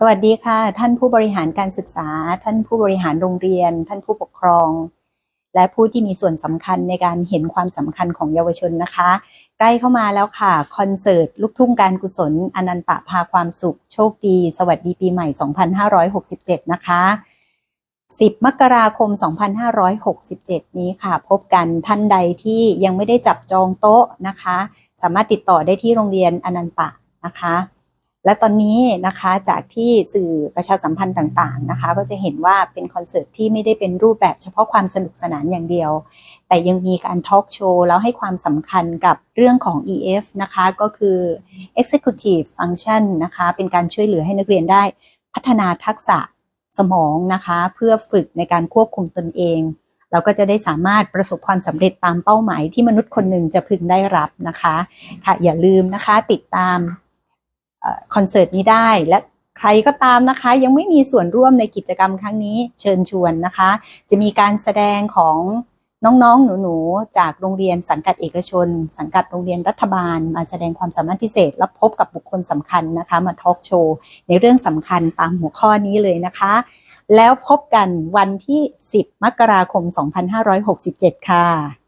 สวัสดีค่ะ ท่านผู้บริหารการศึกษา ท่านผู้บริหารโรงเรียน ท่านผู้ปกครอง และผู้ที่มีส่วนสำคัญในการเห็นความสำคัญของเยาวชนนะคะ ใกล้เข้ามาแล้วค่ะ คอนเสิร์ต ลูกทุ่งการกุศล อนันตะพาความสุข โชคดี สวัสดีปีใหม่ 2567 นะคะ 10 มกราคม 2567 นี้ค่ะ พบกันท่านใดที่ยังไม่ได้จับจองโต๊ะนะคะ สามารถติดต่อได้ที่โรงเรียนอนันตะนะคะ และตอนนี้นะคะจากที่สื่อประชาสัมพันธ์ต่างๆนะคะ ก็จะเห็นว่าเป็นคอนเสิร์ตที่ไม่ได้เป็นรูปแบบเฉพาะความสนุกสนานอย่างเดียว แต่ยังมีการทอล์กโชว์แล้วให้ความสำคัญกับเรื่องของ EF นะคะ ก็คือ Executive Function นะคะ เป็นการช่วยเหลือให้นักเรียนได้ พัฒนาทักษะสมองนะคะ เพื่อฝึกในการควบคุมตนเอง เราก็จะได้สามารถประสบความสำเร็จตามเป้าหมายที่มนุษย์คนหนึ่งจะพึงได้รับนะคะค่ะอย่าลืมนะคะติดตาม คอนเสิร์ตนี้ได้และใครก็ตามนะคะ ยังไม่มีส่วนร่วมในกิจกรรมครั้งนี้เชิญชวนนะคะ จะมีการแสดงของน้องๆ หนูๆ จากโรงเรียนสังกัดเอกชน สังกัดโรงเรียนรัฐบาล มาแสดงความสามารถพิเศษ และพบกับบุคคลสำคัญนะคะ มาทอล์กโชว์ในเรื่องสำคัญตามหัวข้อนี้เลยนะคะ แล้วพบกันวันที่ 10 มกราคม 2567 ค่ะ